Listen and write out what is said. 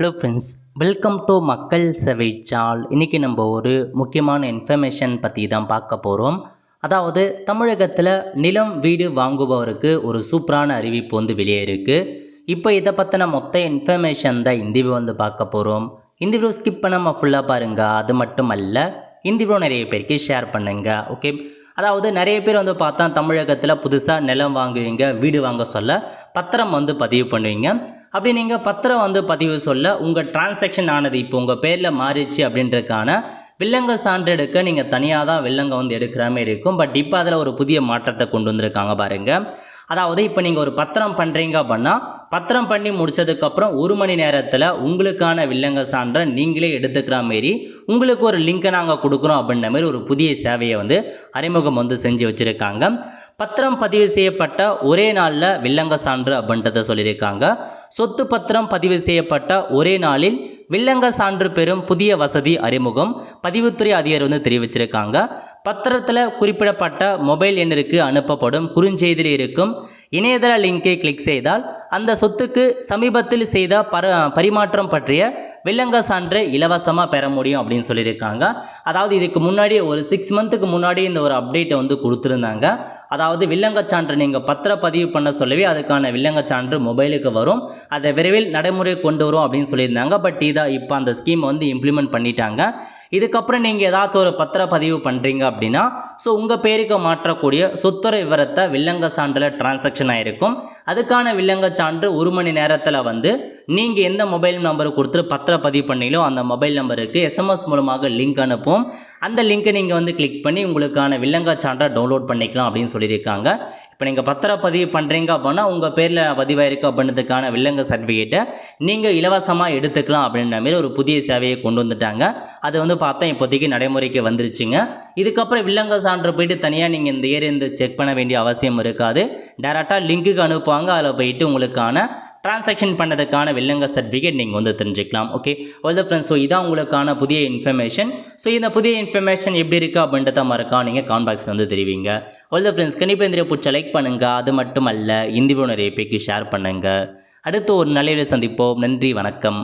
Hello friends welcome to மக்கள் சேவை இன்றைக்கி நம்ம ஒரு முக்கியமான இன்ஃபர்மேஷன் பற்றி தான் பார்க்க போகிறோம் அதாவது தமிழகத்தில் நிலம் வீடு வாங்குபவருக்கு ஒரு சூப்பரான அறிவிப்பு வந்து வெளியே இருக்குது இப்போ இதை பற்றின மொத்த இன்ஃபர்மேஷன் தான் இந்த வந்து பார்க்க போகிறோம் இந்த வீடியோ ஸ்கிப் பண்ணாமல் ஃபுல்லாக பாருங்கள் அது மட்டும் அல்ல இந்த வீடியோ நிறைய பேருக்கு ஷேர் பண்ணுங்கள் ஓகே அதாவது நிறைய பேர் வந்து பார்த்தா தமிழகத்தில் புதுசாக நிலம் வாங்குவீங்க வீடு வாங்க சொல்ல பத்திரம் வந்து பதிவு பண்ணுவீங்க. அப்படி நீங்கள் பத்திரம் வந்து பதிவு சொல்ல உங்கள் டிரான்சாக்ஷன் ஆனது இப்போ உங்கள் பேரில் மாறிச்சு அப்படின்றதுக்கான வில்லங்க சான்று எடுக்க நீங்கள் தனியாக தான் வில்லங்க வந்து எடுக்கிற மாதிரி இருக்கும். பட் இப்போ அதில் ஒரு புதிய மாற்றத்தை கொண்டு வந்திருக்காங்க பாருங்கள் அதாவது இப்போ நீங்கள் ஒரு பத்திரம் பண்ணுறீங்க அப்படின்னா பத்திரம் பண்ணி முடிச்சதுக்கப்புறம் ஒரு மணி நேரத்தில் உங்களுக்கான வில்லங்க சான்றை நீங்களே எடுத்துக்கிற மாரி உங்களுக்கு ஒரு லிங்கை நாங்கள் கொடுக்குறோம் அப்படின்ற மாதிரி ஒரு புதிய சேவையை வந்து அறிமுகம் வந்து செஞ்சு வச்சுருக்காங்க. பத்திரம் பதிவு செய்யப்பட்ட ஒரே நாளில் வில்லங்க சான்று அப்படின்றத சொல்லியிருக்காங்க. சொத்து பத்திரம் பதிவு செய்யப்பட்ட ஒரே நாளில் வில்லங்க சான்று பெறும் புதிய வசதி அறிமுகம் பதிவுத்துறை அதிகாரி வந்து தெரிவிச்சிருக்காங்க. பத்திரத்தில் குறிப்பிடப்பட்ட மொபைல் எண்ணிற்கு அனுப்பப்படும் குறுஞ்செய்தியில் இருக்கும் இணையதள லிங்கை கிளிக் செய்தால் அந்த சொத்துக்கு சமீபத்தில் செய்த பர பரிமாற்றம் பற்றிய வில்லங்க சான்று இலவசமாக பெற முடியும் அப்படின்னு சொல்லியிருக்காங்க. அதாவது இதுக்கு முன்னாடி ஒரு சிக்ஸ் மந்த்துக்கு முன்னாடி இந்த ஒரு அப்டேட்டை வந்து கொடுத்துருந்தாங்க. அதாவது வில்லங்க சான்று நீங்கள் பத்திர பதிவு பண்ண சொல்லவே அதுக்கான வில்லங்க சான்று மொபைலுக்கு வரும். அதை விரைவில் நடைமுறை கொண்டு வரும் அப்படின்னு சொல்லியிருந்தாங்க. பட் இதை இப்போ அந்த ஸ்கீம் வந்து இம்ப்ளிமெண்ட் பண்ணிட்டாங்க. இதுக்கப்புறம் நீங்கள் ஏதாச்சும் ஒரு பத்திர பதிவு பண்ணுறீங்க அப்படின்னா ஸோ உங்கள் பேருக்கு மாற்றக்கூடிய சொத்துற விவரத்தை வில்லங்க சான்றில் டிரான்சாக்ஷன் ஆகிருக்கும் அதுக்கான வில்லங்க சான்று ஒரு மணி நேரத்தில் வந்து நீங்கள் எந்த மொபைல் நம்பரை கொடுத்து பத்திரம் பதிவு பண்ணீங்களோ அந்த மொபைல் நம்பருக்கு எஸ்எம்எஸ் மூலமாக லிங்க் அனுப்பும் அந்த லிங்க்கை நீங்கள் வந்து கிளிக் பண்ணி உங்களுக்கான வில்லங்க சான்றை டவுன்லோட் பண்ணிக்கலாம் அப்படின்னு சொல்லியிருக்காங்க. இப்போ நீங்கள் பத்திர பதிவு பண்ணுறீங்க அப்படின்னா உங்கள் பேரில் பதிவாயிருக்கு அப்படின்றதுக்கான வில்லங்க சர்டிஃபிகேட்டை நீங்கள் இலவசமாக எடுத்துக்கலாம் அப்படின்ற மாதிரி ஒரு புதிய சேவையை கொண்டு வந்துட்டாங்க. அது வந்து பார்த்தா இப்போதைக்கு நடைமுறைக்கு வந்துருச்சுங்க. இதுக்கப்புறம் வில்லங்க சான்று போயிட்டு தனியாக நீங்கள் இந்த ஏரியா இந்த செக் பண்ண வேண்டிய அவசியம் இருக்காது. டேரெக்டாக லிங்க்குக்கு அனுப்புவாங்க. அதில் போயிட்டு உங்களுக்கான டிரான்சாக்ஷன் பண்ணதுக்கான வில்லங்க சர்டிஃபிகேட் நீங்கள் வந்து தெரிஞ்சுக்கலாம் ஓகே வெல் ஃப்ரெண்ட்ஸ் ஸோ இதான் உங்களுக்கான புதிய இன்ஃபர்மேஷன் ஸோ இந்த புதிய இன்ஃபர்மேஷன் எப்படி இருக்குது அப்படின்றத மறக்கா நீங்கள் கான்பாக்ஸில் வந்து தெரிவிங்க. வெல் ஃப்ரெண்ட்ஸ் கண்டிப்பாக இந்த பிடிச்ச லைக் பண்ணுங்கள் அது மட்டும் அல்ல இந்த வீடியோ நிறைய பேருக்கு ஷேர் பண்ணுங்கள் அடுத்து ஒரு நல்ல சந்திப்போம். நன்றி வணக்கம்.